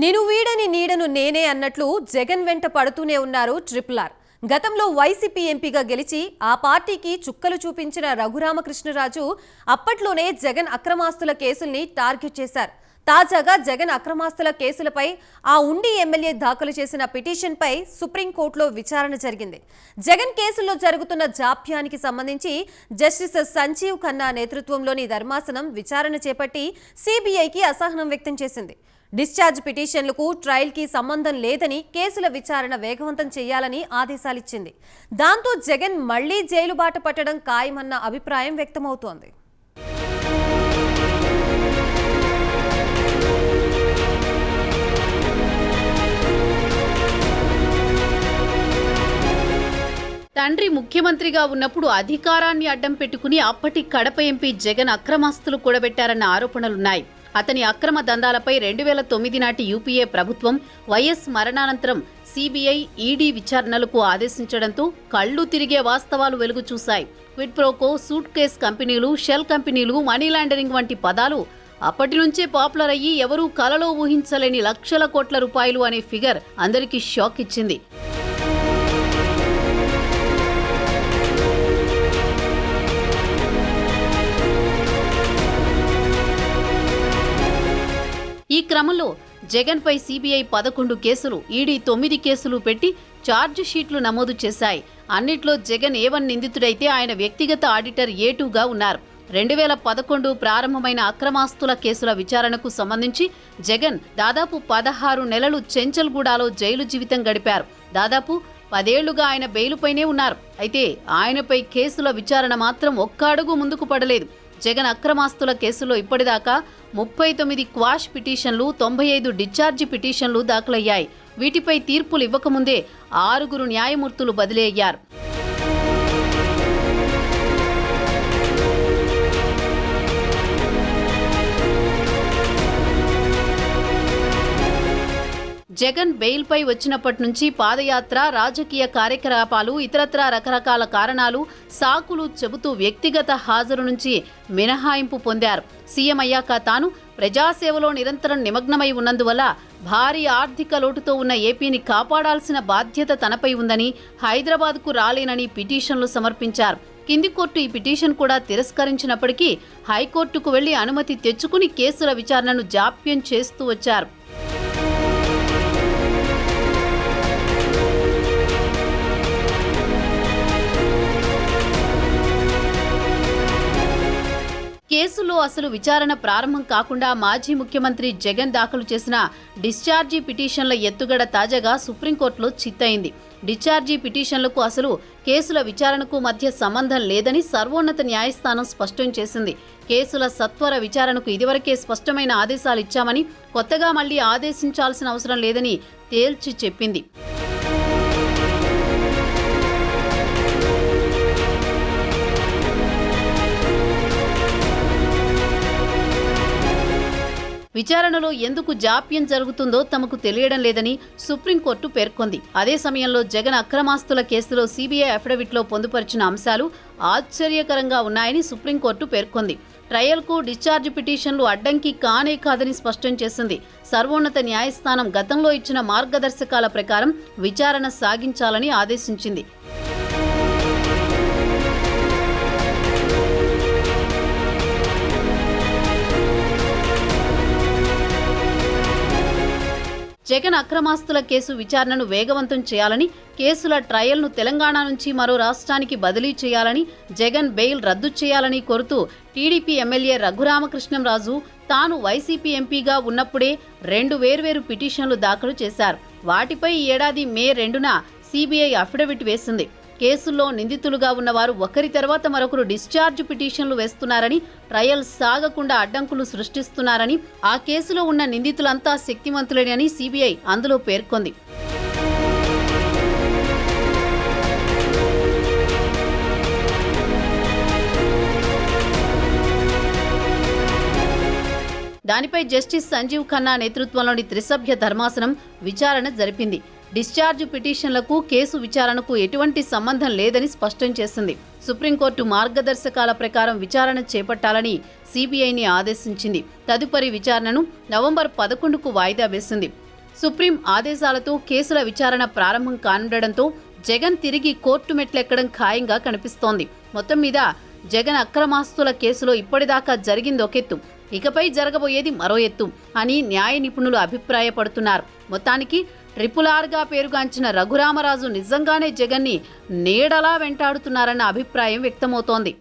నిను వీడని నీడను నేనే అన్నట్లు జగన్ వెంట పడుతూనే ఉన్నారు ట్రిపుల్ ఆర్. గతంలో వైసీపీ ఎంపీగా గెలిచి ఆ పార్టీకి చుక్కలు చూపించిన రఘురామకృష్ణరాజు అప్పట్లోనే జగన్ అక్రమాస్తుల కేసుల్ని టార్గెట్ చేశారు. తాజాగా జగన్ అక్రమాస్తుల కేసులపై ఆ ఉండి ఎమ్మెల్యే దాఖలు చేసిన పిటిషన్పై సుప్రీంకోర్టులో విచారణ జరిగింది. జగన్ కేసుల్లో జరుగుతున్న జాప్యానికి సంబంధించి జస్టిస్ సంజీవ్ ఖన్నా నేతృత్వంలోని ధర్మాసనం విచారణ చేపట్టి సిబిఐకి అసహనం వ్యక్తం చేసింది. డిశ్చార్జ్ పిటిషన్లకు ట్రయల్కి సంబంధం లేదని కేసుల విచారణ వేగవంతం చేయాలని ఆదేశాలిచ్చింది. దాంతో జగన్ మళ్ళీ జైలు బాట పట్టడం ఖాయమన్న అభిప్రాయం వ్యక్తమవుతోంది. తండ్రి ముఖ్యమంత్రిగా ఉన్నప్పుడు అధికారాన్ని అడ్డం పెట్టుకుని అప్పటి కడప ఎంపీ జగన్ అక్రమాస్తులు కూడబెట్టారన్న ఆరోపణలున్నాయి. అతని అక్రమ దందాలపై రెండు వేల తొమ్మిది నాటి యూపీఏ ప్రభుత్వం వైఎస్ మరణానంతరం సిబిఐ ఈడీ విచారణలకు ఆదేశించడంతో కళ్ళు తిరిగే వాస్తవాలు వెలుగు చూశాయి. క్విడ్ సూట్ కేస్ కంపెనీలు షెల్ కంపెనీలు మనీ లాండరింగ్ వంటి పదాలు అప్పటి నుంచే పాపులర్ అయ్యి ఎవరూ కలలో ఊహించలేని లక్షల కోట్ల రూపాయలు అనే ఫిగర్ అందరికీ షాక్ ఇచ్చింది. ఈ క్రమంలో జగన్పై సిబిఐ పదకొండు కేసులు ఈడీ తొమ్మిది కేసులు పెట్టి ఛార్జ్ షీట్లు నమోదు చేశాయి. అన్నిట్లో జగన్ ఏవన్ నిందితుడైతే ఆయన వ్యక్తిగత ఆడిటర్ ఏ టూగా ఉన్నారు. రెండు వేల పదకొండు ప్రారంభమైన అక్రమాస్తుల కేసుల విచారణకు సంబంధించి జగన్ దాదాపు పదహారు నెలలు చెంచల్గూడలో జైలు జీవితం గడిపారు. దాదాపు పదేళ్ళుగా ఆయన బెయిలుపైనే ఉన్నారు. అయితే ఆయనపై కేసుల విచారణ మాత్రం ఒక్క అడుగు ముందుకు పడలేదు. జగన్ అక్రమాస్తుల కేసులో ఇప్పటిదాకా ముప్పై తొమ్మిది క్వాష్ పిటిషన్లు తొంభై ఐదు డిశ్చార్జి పిటిషన్లు దాఖలయ్యాయి. వీటిపై తీర్పులు ఇవ్వకముందే ఆరుగురు న్యాయమూర్తులు బదిలీ అయ్యారు. జగన్ బెయిల్పై వచ్చినప్పటి నుంచి పాదయాత్ర రాజకీయ కార్యకలాపాలు ఇతరత్రా రకరకాల కారణాలు సాకులు చెబుతూ వ్యక్తిగత హాజరు నుంచి మినహాయింపు పొందారు. సీఎం అయ్యాక తాను ప్రజాసేవలో నిరంతరం నిమగ్నమై ఉన్నందువల్ల భారీ ఆర్థిక లోటుతో ఉన్న ఏపీని కాపాడాల్సిన బాధ్యత తనపై ఉందని హైదరాబాద్కు రాలేనని పిటిషన్లు సమర్పించారు. కింది కోర్టు ఈ పిటిషన్ కూడా తిరస్కరించినప్పటికీ హైకోర్టుకు వెళ్ళి అనుమతి తెచ్చుకుని కేసుల విచారణను జాప్యం చేస్తూ వచ్చారు. కోర్టులో అసలు విచారణ ప్రారంభం కాకుండా మాజీ ముఖ్యమంత్రి జగన్ దాఖలు చేసిన డిశ్చార్జీ పిటిషన్ల ఎత్తుగడ తాజాగా సుప్రీంకోర్టులో చిత్తయింది డిశ్చార్జీ పిటిషన్లకు అసలు కేసుల విచారణకు మధ్య సంబంధం లేదని సర్వోన్నత న్యాయస్థానం స్పష్టం చేసింది. కేసుల సత్వర విచారణకు ఇదివరకే స్పష్టమైన ఆదేశాలు ఇచ్చామని కొత్తగా మళ్ళీ ఆదేశించాల్సిన అవసరం లేదని తేల్చి చెప్పింది. విచారణలో ఎందుకు జాప్యం జరుగుతుందో తమకు తెలియడం లేదని సుప్రీంకోర్టు పేర్కొంది. అదే సమయంలో జగన్ అక్రమాస్తుల కేసులో సీబీఐ అఫిడవిట్లో పొందుపరిచిన అంశాలు ఆశ్చర్యకరంగా ఉన్నాయని సుప్రీంకోర్టు పేర్కొంది. ట్రయల్కు డిశ్చార్జ్ పిటిషన్లు అడ్డంకి కానే కాదని స్పష్టం చేసింది. సర్వోన్నత న్యాయస్థానం గతంలో ఇచ్చిన మార్గదర్శకాల ప్రకారం విచారణ సాగించాలని ఆదేశించింది. జగన్ అక్రమాస్తుల కేసు విచారణను వేగవంతం చేయాలని కేసుల ట్రయల్ను తెలంగాణ నుంచి మరో రాష్ట్రానికి బదిలీ చేయాలని జగన్ బెయిల్ రద్దు చేయాలని కోరుతూ టీడీపీ ఎమ్మెల్యే రఘురామకృష్ణంరాజు తాను వైసీపీ ఎంపీగా ఉన్నప్పుడే రెండు వేర్వేరు పిటిషన్లు దాఖలు చేశారు. వాటిపై ఈ ఏడాది మే రెండున సీబీఐ అఫిడవిట్ వేసింది. కేసుల్లో నిందితులుగా ఉన్నవారు ఒకరి తర్వాత మరొకరు డిశ్చార్జ్ పిటిషన్లు వేస్తున్నారని ట్రయల్ సాగకుండా అడ్డంకులు సృష్టిస్తున్నారని ఆ కేసులో ఉన్న నిందితులంతా శక్తివంతులేనని సీబీఐ అందులో పేర్కొంది. దానిపై జస్టిస్ సంజీవ్ ఖన్నా నేతృత్వంలోని త్రిసభ్య ధర్మాసనం విచారణ జరిపింది. డిశ్చార్జ్ పిటిషన్లకు కేసు విచారణకు ఎటువంటి సంబంధం లేదని స్పష్టం చేసింది. సుప్రీంకోర్టు మార్గదర్శకాల ప్రకారం విచారణ చేపట్టాలని సిబిఐని ఆదేశించింది. తదుపరి విచారణను నవంబర్ పదకొండుకు వాయిదా వేసింది. సుప్రీం ఆదేశాలతో కేసుల విచారణ ప్రారంభం కానుండడంతో జగన్ తిరిగి కోర్టు మెట్లెక్కడం ఖాయంగా కనిపిస్తోంది. మొత్తం మీద జగన్ అక్రమాస్తుల కేసులో ఇప్పటిదాకా జరిగింది ఒకెత్తు ఇకపై జరగబోయేది మరో ఎత్తు అని న్యాయ నిపుణులు అభిప్రాయపడుతున్నారు. మొత్తానికి ట్రిపుల్ ఆర్గా పేరుగాంచిన రఘురామరాజు నిజంగానే జగన్ని నీడలా వెంటాడుతున్నారన్న అభిప్రాయం వ్యక్తమవుతోంది.